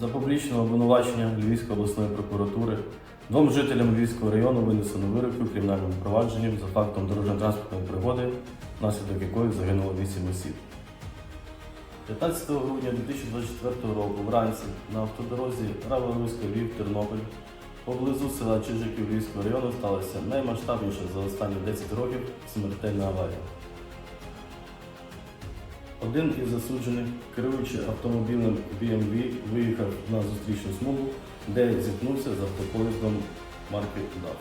За публічне обвинувачення Львівської обласної прокуратури двом жителям Львівського району винесено вироки у кримінальному провадженні за фактом дорожньо-транспортної пригоди, внаслідок якої загинуло 8 осіб. 15 грудня 2024 року вранці на автодорозі Равелуська Львів Тернопіль поблизу села Чижиків Львівського району сталася наймасштабніша за останні 10 років смертельна аварія. Один із засуджених, керуючи автомобілем BMW, виїхав на зустрічну смугу, де зіткнувся з автопоїздом марки ДАФ.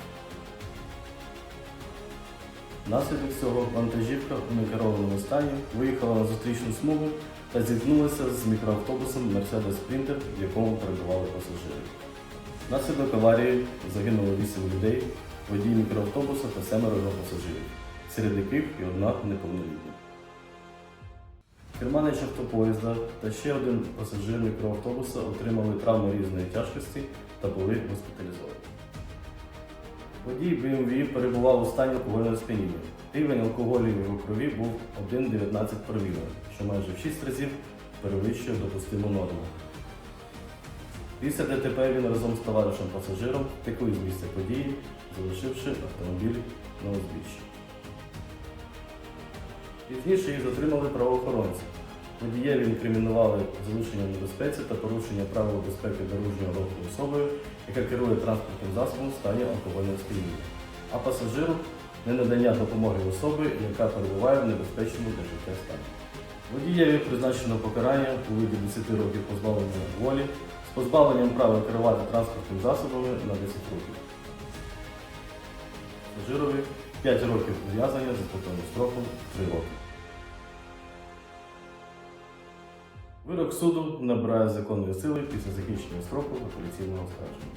Внаслідок цього вантажівка у некерованому стані виїхала на зустрічну смугу та зіткнулася з мікроавтобусом Mercedes Sprinter, в якому перебували пасажири. Внаслідок аварії загинуло 8 людей, водій мікроавтобуса та семеро пасажирів, серед яких і одна неповнолітня. Керманич автопоїзда та ще один пасажир мікроавтобуса отримали травми різної тяжкості та були госпіталізовані. Водій BMW перебував у стані алкогольного сп'яніння. Рівень алкоголю в його крові був 1,19 проміла, що майже в 6 разів перевищує допустиму норму. Після ДТП він разом з товаришем пасажиром втекли з місця події, залишивши автомобіль на узбіччі. Пізніше їх затримали правоохоронці. Водієві інкримінували залишення небезпеці та порушення правил безпеки дорожнього руху особою, яка керує транспортним засобом в стані алкогольного сп'яніння, а пасажиру ненадання допомоги особи, яка перебуває в небезпечному для життя стані. Водієві призначено покарання у виді 10 років позбавлення волі з позбавленням права керувати транспортним засобами на 10 років. Пасажирові 5 років ув'язання за спокійним строком 3 роки. Вирок суду набирає законної сили після закінчення строку апеляційного оскарження.